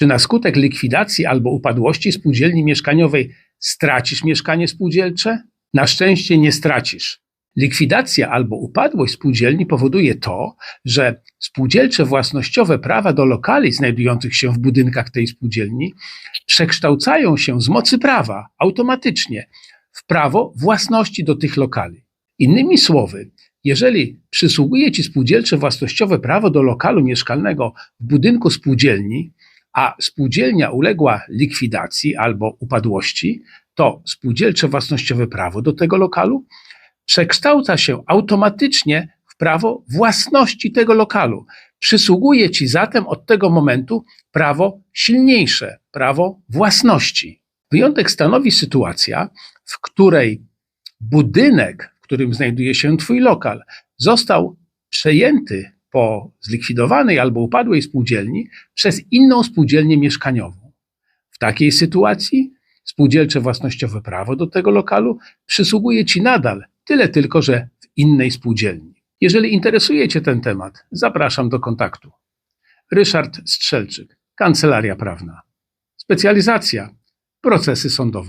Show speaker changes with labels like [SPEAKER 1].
[SPEAKER 1] Czy na skutek likwidacji albo upadłości spółdzielni mieszkaniowej stracisz mieszkanie spółdzielcze? Na szczęście nie stracisz. Likwidacja albo upadłość spółdzielni powoduje to, że spółdzielcze własnościowe prawa do lokali znajdujących się w budynkach tej spółdzielni przekształcają się z mocy prawa automatycznie w prawo własności do tych lokali. Innymi słowy, jeżeli przysługuje Ci spółdzielcze własnościowe prawo do lokalu mieszkalnego w budynku spółdzielni, a spółdzielnia uległa likwidacji albo upadłości, to spółdzielcze własnościowe prawo do tego lokalu przekształca się automatycznie w prawo własności tego lokalu. Przysługuje Ci zatem od tego momentu prawo silniejsze, prawo własności. Wyjątek stanowi sytuacja, w której budynek, w którym znajduje się Twój lokal, został przejęty po zlikwidowanej albo upadłej spółdzielni przez inną spółdzielnię mieszkaniową. W takiej sytuacji spółdzielcze własnościowe prawo do tego lokalu przysługuje Ci nadal, tyle tylko, że w innej spółdzielni. Jeżeli interesuje Cię ten temat, zapraszam do kontaktu. Ryszard Strzelczyk, Kancelaria Prawna. Specjalizacja procesy sądowe.